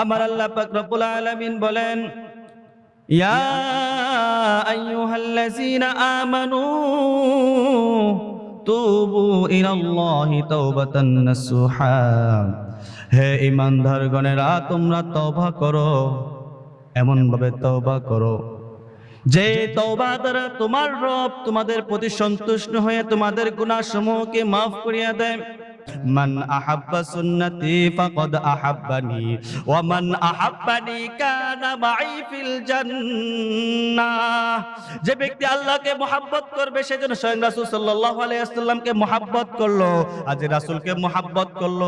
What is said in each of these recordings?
আমার আল্লাহ পাক রব্বুল আলামিন বলেন, ইয়া আইয়ুহাল্লাযীনা আমানু তুবু ইলাল্লাহি তাওবাতান নাসুহা। হে ঈমানদারগণেরা, তোমরা তওবা করো এমন ভাবে তওবা করো। যে তওবা দ্বারা তোমার রব তোমাদের প্রতি সন্তুষ্ট হয়ে তোমাদের গুনাহ সমূহকে মাফ করিয়া দেয় মান আহাব্বা সুন্নতি ফাকাদ আহাব্বানি, ওয়া মান আহাব্বানি কানা মাই ফিল যে ব্যক্তি আল্লাহকে মোহাব্বত করবে, সেজন্য স্বয়ং রাসূল সাল্লাল্লাহু আলাইহি ওয়াসাল্লামকে মোহাব্বত করল। আজ রাসূলকে মোহাব্বত করল।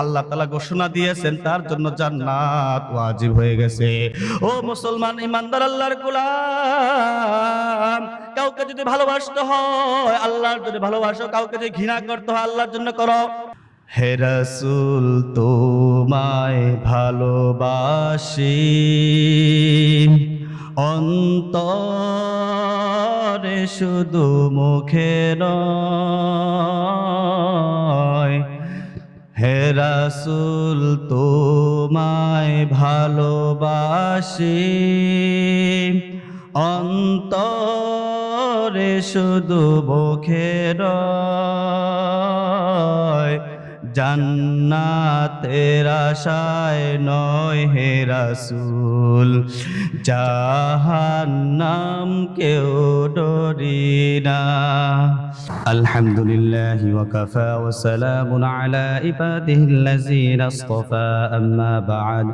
আল্লাহ তাআলা ঘোষণা দিয়েছেন, তার জন্য জান্নাত ওয়াজিব হয়ে গেছে। ও মুসলমান ইমানদার আল্লাহর গোলাম, কাউকে যদি ভালোবাসতে হয়, আল্লাহর জন্য ভালোবাসো, কাউকে যদি ঘৃণা করতে হয়, আল্লাহর জন্য করো। হে রাসূল, তোমায় ভালোবাসি। অন্তরে শুধু মুখে নয়। হে রাসূল, তোমায় ভালোবাসি। অন্তরে শুধু মুখে নয়। জান্নাতের আশায় নয় হে রাসূল জাহান্নাম কেউ ডরি না আলহামদুলিল্লাহ ওয়াকাফা ওয়া সালামুন আলা ইবাদিহিল্লাযীনা ইসতাফা আম্মা বা'দ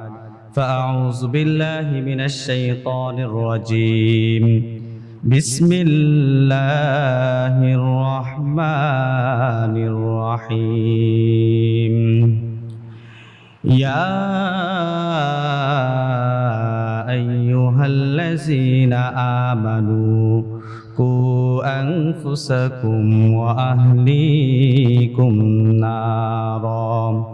فأعوذ بالله من الشيطان الرجيم بسم الله الرحمن الرحيم. يا أيها الذين آمنوا قوا أنفسكم وأهليكم نارا.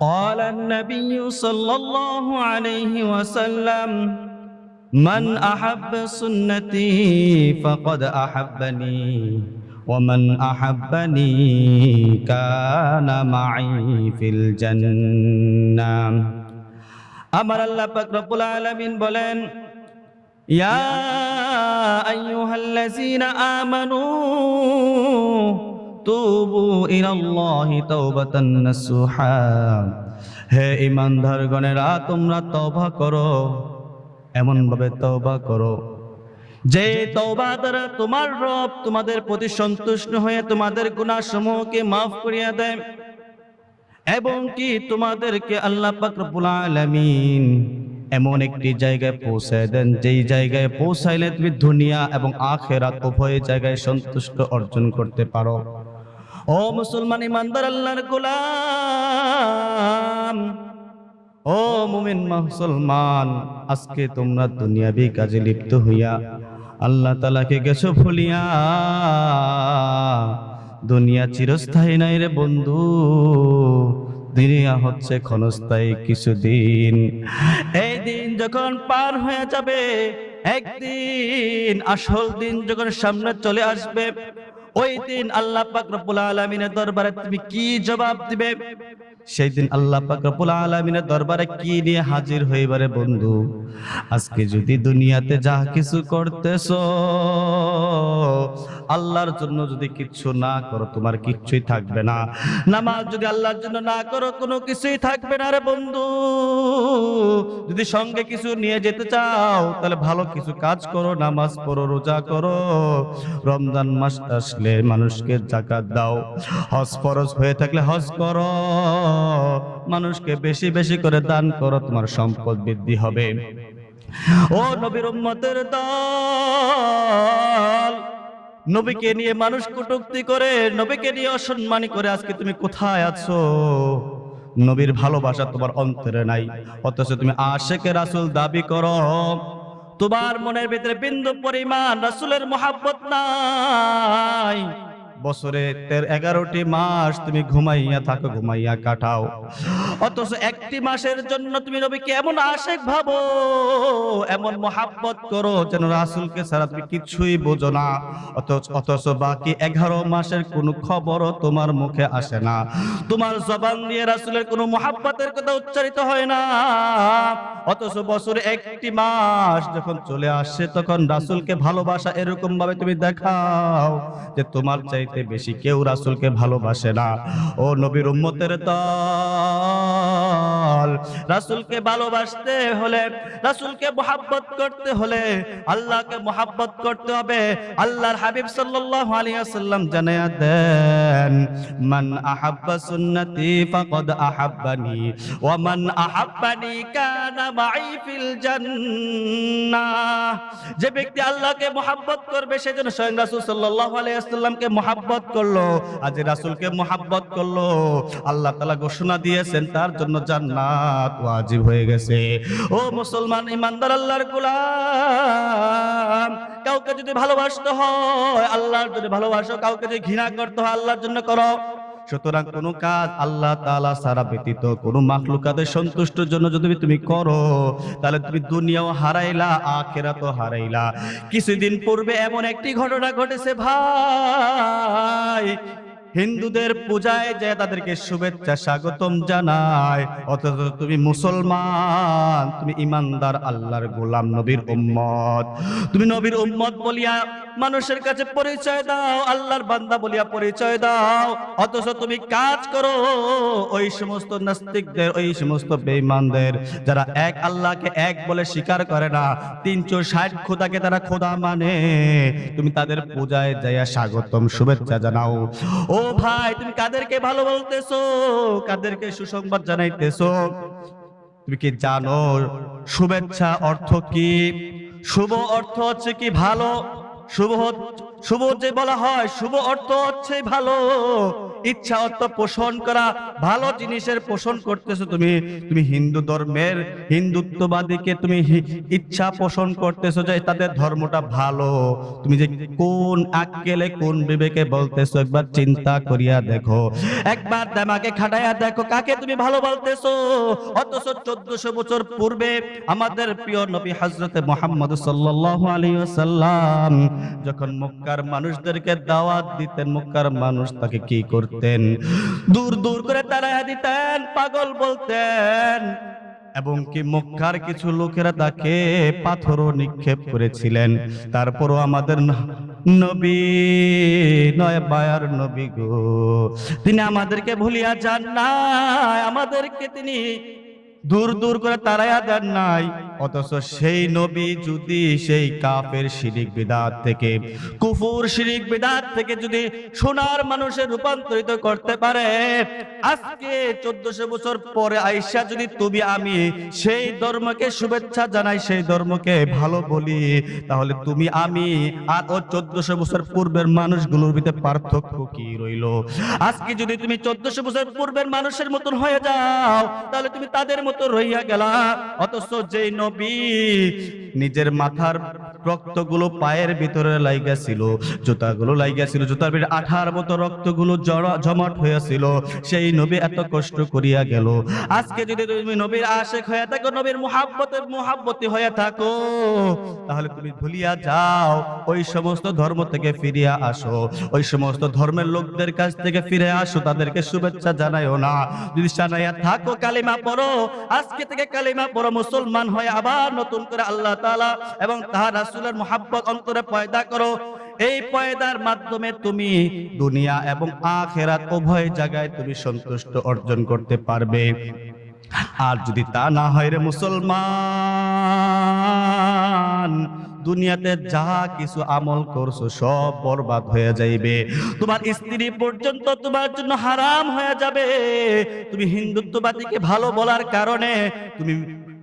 قال النبي صلى الله عليه وسلم من أحب سنتي فقد أحبني ومن أحبني كان معي في الجنة আমার আল্লাহ পাক রব্বুল আলামিন বলেন ইয়া আইয়ুহাল্লাযীনা আমানু তুবু ইলাল্লাহি তাওবাতান নাসুহা হে ঈমানদারগণেরা তোমরা তওবা করো এমন ভাবে তওবা করো। যে তওবা দ্বারা তোমার রব তোমাদের প্রতি সন্তুষ্ট হয়ে তোমাদের গুনাহ সমূহকে মাফ করিয়া দেয় এবং কি তোমাদেরকে আল্লাহ পাক রব্বুল আলামিন এমন একটি জায়গায় পৌঁছায় দেন, যেই জায়গায় পৌঁছাইলে তুমি দুনিয়া এবং আখেরাত উভয় জায়গায় সন্তুষ্ট অর্জন করতে পারো। ও মুসলমান ইমানদার, আল্লাহর গোলাম ও মুমিন মুসলমান, আজকে তোমরা দুনিয়াবি কাজে লিপ্ত হইয়া আল্লাহ তালাকে গেছো ভুলিয়া দুনিয়া চিরস্থায়ী নাই রে বন্ধু, দুনিয়া হচ্ছে ক্ষণস্থায়ী কিছুদিন। এই দিন যখন পার হয়ে যাবে, একদিন আসল দিন যখন সামনে চলে আসবে ওই দিন আল্লাহ পাক রব্বুল আলামিনের দরবারে তুমি কি জবাব দিবে? সেই দিন আল্লাহ পাক রব্বুল দরবারে কি নিয়ে হাজির হইবারে বন্ধু? আজকে যদি দুনিয়াতে যা কিছু করতেছো, আল্লাহর জন্য যদি কিচ্ছু না করো, তোমার কিচ্ছুই থাকবে না। নামাজ যদি আল্লাহর জন্য না করো, কোনো কিছুই থাকবে না রে বন্ধু। যদি সঙ্গে কিছু নিয়ে যেতে চাও, তাহলে ভালো কিছু কাজ করো, নামাজ পড়ো, রোজা করো। রমজান মাস আসলে মানুষকে জাকাত দাও। হজ ফরজ হয়ে থাকলে হজ করো। মানুষকে বেশি বেশি করে দান করো, তোমার সম্পদ বৃদ্ধি হবে। ও নবীর উম্মতের দল, নবীকে নিয়ে মানুষ কটুক্তি করে, নবীকে নিয়ে অসম্মানী করে, আজকে তুমি কোথায় আছো? নবীর ভালোবাসা তোমার অন্তরে নাই, অথচ তুমি আশেকে রাসূল দাবি করো। তোমার মনের ভিতরে বিন্দু পরিমাণ রসুলের মোহাব্বত নাই। বছরে তের এগারোটি মাস তুমি ঘুমাইয়া থাকো, ঘুমাইয়া কাটাও। অথচ একটি মাসের জন্য তুমি নবীকে এমন আশেক ভাবো, এমন মোহাব্বত করো যেন রাসুলকে ছাড়া তুমি কিছুই বোঝো না। অথচ অথচ বাকি এগারো মাসের কোনো খবরও তোমার মুখে আসে না। তোমার জবান দিয়ে রাসুলের কোনো মোহাব্বতের কথা উচ্চারিত হয় না। অথচ বছরে একটি মাস যখন চলে আসে, তখন রাসুলকে ভালোবাসা এরকম ভাবে তুমি দেখাও যে তোমার চাইতে বেশি কেউ রাসুলকে ভালোবাসে না। ও নবীর উম্মতের দল রাসুলকে ভালোবাসতে হলে, রাসুলকে মোহাব্বত করতে হলে আল্লাহকে মোহাব্বত করতে হবে। আল্লাহর হাবিব সাল্লাল্লাহু আলাইহি ওয়াসাল্লাম জানায়া দেন, মান আহাব্বা সুন্নতি ফাকাদ আহাব্বানি, ওয়া মান আহাব্বানি কানা মাই ফিল জান্নাহ। যে ব্যক্তি আল্লাহকে মোহাব্বত করবে সেজন্য স্বয়ং রাসূল সাল্লাল্লাহু আলাইহি ওয়াসাল্লামকে মোহাব্বত করল। আজ রাসূলকে মোহাব্বত করল। আল্লাহ তাআলা ঘোষণা দিয়েছেন, তার জন্য জান্নাত ওয়াজিব হয়ে গেছে। ও মুসলমান, ইমানদার, আল্লাহর গোলাম, কাউকে যদি ভালোবাসতে হয়, আল্লাহর যদি ভালোবাসো, কাউকে যদি ঘৃণা করতে হয়, আল্লাহর জন্য করো। সুতরাং কোনো কাজ আল্লাহ তাআলা সারা ব্যতীত জন্য যদি তুমি করো, তাহলে তুমি দুনিয়াও হারাইলা আখেরা তো হারাইলা। কিছুদিন পূর্বে এমন একটি ঘটনা ঘটেছে ভাই হিন্দুদের পূজায় যে তাদেরকে শুভেচ্ছা স্বাগতম জানায়, অথচ তুমি মুসলমান, তুমি ইমানদার আল্লাহর গোলাম নবীর উম্মত। তুমি নবীর উম্মত বলিয়া মানুষের কাছে পরিচয় দাও, আল্লাহর বান্দা বলিয়া পরিচয় দাও। অথচ তুমি কাজ করো, ওই সমস্ত নাস্তিকদের, ওই সমস্ত বেঈমানদের, যারা এক আল্লাহকে এক বলে স্বীকার করে না, তিনশো ষাট খোদাকে তারা খোদা মানে। তুমি তাদের পূজায় যাইয়া স্বাগতম, শুভেচ্ছা জানাও। ও ভাই, তুমি কাদেরকে ভালো বলতেছো? কাদেরকে সুসংবাদ জানাইতেছো? তুমি কি জানো, শুভেচ্ছা অর্থ কি? শুভ অর্থ হচ্ছে কি ভালো? শুভ শুভ যে বলা হয়, শুভ অর্থ হচ্ছে ভালো। ইচ্ছা অর্থ পোষণ করা, ভালো জিনিসের পোষণ করতেছো তুমি। তুমি হিন্দু ধর্মের হিন্দুত্ববাদীকে তুমি ইচ্ছা পোষণ করতেছো যে তাদের ধর্মটা ভালো। তুমি যে কোন আক্কেলে কোন বিবেকে বলতেছো, একবার চিন্তা করিয়া দেখো। একবার দামাকে খাটাইয়া দেখো, কাকে তুমি ভালো বলতেছো? অথচ চোদ্দশো বছর পূর্বে আমাদের প্রিয় নবী হজরতে মোহাম্মদ সাল্লাল্লাহু আলাইহি ওয়াসাল্লাম যখন মক্কার মানুষদেরকে দাওয়াত দিতেন, মক্কার মানুষ তাকে কি করতেন? দূর দূর করে তাড়াইয়া দিতেন, পাগল বলতেন। এবং কি মক্কার কিছু লোকেরা তাকে পাথরও নিক্ষেপ করেছিলেন। তারপরও আমাদের নবী, নয় বায়ার নবী গো। তিনি আমাদেরকে ভুলিয়া যান না আমাদেরকে তিনি দূর দূর করে তারাইয়া দেন নাই। অথচ সেই নবী যদি সেই কাফের শিরিক বিদাত থেকে, কুফুর শিরিক বিদাত থেকে যদি সোনার মানুষের রূপান্তরিত করতে পারে, আজকে চোদ্দশো বছর পরে আইসা যদি তুমি আমি সেই ধর্মকে শুভেচ্ছা জানাই, সেই ধর্মকে ভালো বলি, তাহলে তুমি আমি আর ও চোদ্দশো বছর পূর্বের মানুষগুলোর ভিতরে পার্থক্য কি রইল? আজকে যদি তুমি চোদ্দশো বছর পূর্বের মানুষের মতন হয়ে যাও, তাহলে তুমি তাদের মতো রইয়া গেলা। অথচ যে নবী নিজের মাথার রক্তগুলো পায়ের ভিতরে লাইগা ছিল, জুতাগুলো লাইগা ছিল, জুতার ভিতরে আঠার মতো রক্তগুলো জমাট হয়েছিল সেই নবী এত কষ্ট করিয়া গেল। আজকে যদি তুমি নবীর আশেক হয়ে থাকো, নবীর মুহাব্বতের মুহাব্বতি হয়ে থাকো, তাহলে তুমি ভুলিয়া যাও। ওই সমস্ত ধর্ম থেকে ফিরিয়া আসো। ওই সমস্ত ধর্মের লোকদের কাছ থেকে ফিরে আসো, তাদেরকে শুভেচ্ছা জানাইও না। যদি জানাইয়া থাকো, কালিমা পড়ো, আজকে থেকে কালিমা পড়ো, মুসলমান হয়ে আবার নতুন করে আল্লাহ তাআলা এবং তাহার রাসূলের মুহাব্বত অন্তরে পয়দা করো। এই পয়দার মাধ্যমে তুমি দুনিয়া এবং আখেরাত উভয় জায়গায় তুমি সন্তুষ্ট অর্জন করতে পারবে। আর যদি তা না হয় রে মুসলমান, দুনিয়াতে যা কিছু আমল করছ সব বরবাদ হয়ে যাইবে। তোমার স্ত্রী পর্যন্ত তোমার জন্য হারাম হয়ে যাবে। তুমি হিন্দুত্ববাদীকে ভালো বলার কারণে তুমি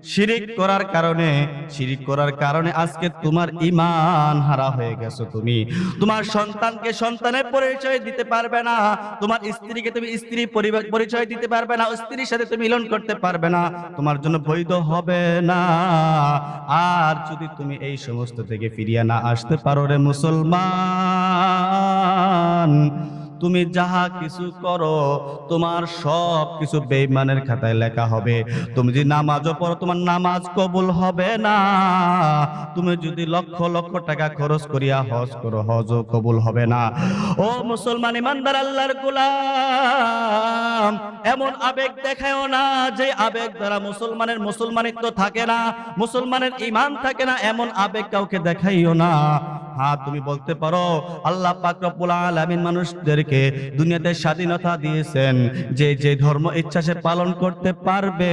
শিরিক করার কারণে, শিরিক করার কারণে আজকে তোমার ইমান হারা হয়ে গেছো তুমি। তোমার সন্তানকে সন্তানের পরিচয় দিতে পারবে না, তোমার স্ত্রীকে তুমি স্ত্রী পরিবার পরিচয় দিতে পারবে না, স্ত্রীর সাথে তুমি মিলন করতে পারবে না, তোমার জন্য বৈধ হবে না। আর যদি তুমি এই সমস্ত থেকে ফিরিয়ে না আসতে পারো রে মুসলমান তুমি যাহা কিছু করো, তোমার সব কিছু বেইমানের খাতায় লেখা হবে। তুমি যদি নামাজও পড়ো, তোমার নামাজ কবুল হবে না। তুমি যদি লক্ষ লক্ষ টাকা খরচ করিয়া হজ করো, হজও কবুল হবে না। ও মুসলমান ইমানদার আল্লাহর গোলাম, এমন আবেগ দেখায়ও না যে আবেগ দ্বারা মুসলমানের মুসলমানিত্ব থাকে না, মুসলমানের ইমান থাকে না, এমন আবেগ কাউকে দেখাইও না। হ্যাঁ তুমি বলতে পারো, আল্লাহ পাক রব্বুল আলামিন মানুষদেরকে দুনিয়াতে স্বাধীনতা দিয়েছেন। যে যে ধর্ম ইচ্ছা সে পালন করতে পারবে।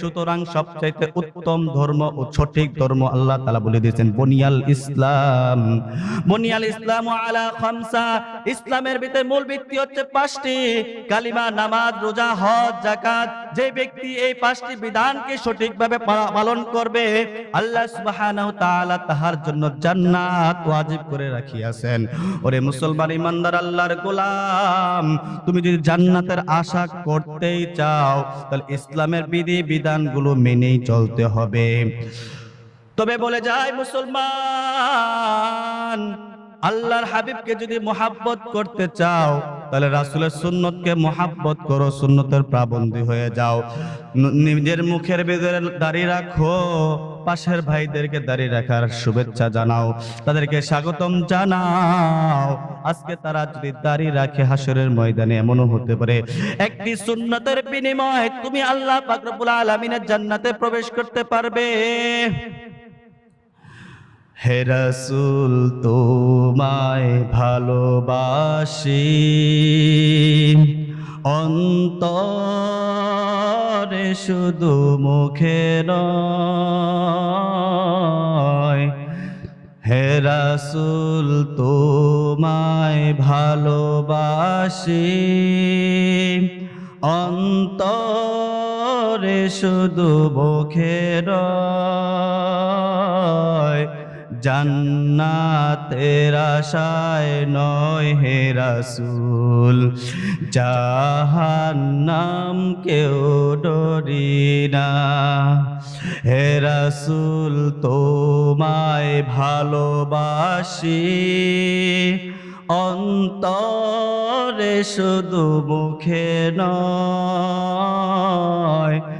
সুতরাং সবচাইতে উত্তম ধর্ম ও সঠিক ধর্ম আল্লাহ তাআলা বলে দিয়েছেন, বনিয়াল ইসলাম। বনিয়াল ইসলাম আলা খামসা। ইসলামের ভিতরে মূল ভিত্তি হচ্ছে পাঁচটি। কালিমা, নামাজ, রোজা, হজ, যাকাত। যে ব্যক্তি এই পাঁচটি বিধানকে সঠিকভাবে পালন করবে, আল্লাহ সুবহানাহু তাআলা তাহার জন্য জান্নাত ওয়াজিব করে রাখিয়াছেন। ওরে মুসলমান ইমানদার, আল্লাহর গোলাম, তুমি যদি জান্নাতের আশা করতেই চাও, তাহলে ইসলামের বিধি বিধানগুলো মেনেই চলতে হবে। তবে বলে যায় মুসলমান, আল্লাহর হাবিবকে যদি মোহাব্বত করতে চাও তাহলে রাসূলের সুন্নতকে মোহাব্বত করো, সুন্নতের প্রাবন্ধী হয়ে যাও। নিজের মুখের ভিতরে দাড়ি রাখো, পাশের ভাইদেরকে দাঁড়িয়ে রাখার শুভেচ্ছা জানাও, তাদেরকে স্বাগতম জানাও। আজকে তারা যদি দাঁড়িয়ে রাখে হাসরের ময়দানে, এমনও হতে পারে। একটি সুন্নতের বিনিময়ে তুমি আল্লাহ পাক রব্বুল আলামিনের জান্নাতে প্রবেশ করতে পারবে। হে রাসূল, তোমায় ভালোবাসি। অন্তরে শুধু মুখে নয়। হে রাসূল, তোমায় ভালোবাসি। অন্তরে শুধু মুখে নয়। জান্নাতের আশায় নয় হে রাসূল। জাহান্নাম কেউ ডরি না। হে রাসূল, তোমায় ভালোবাসি। অন্তরে শুধু মুখে নয়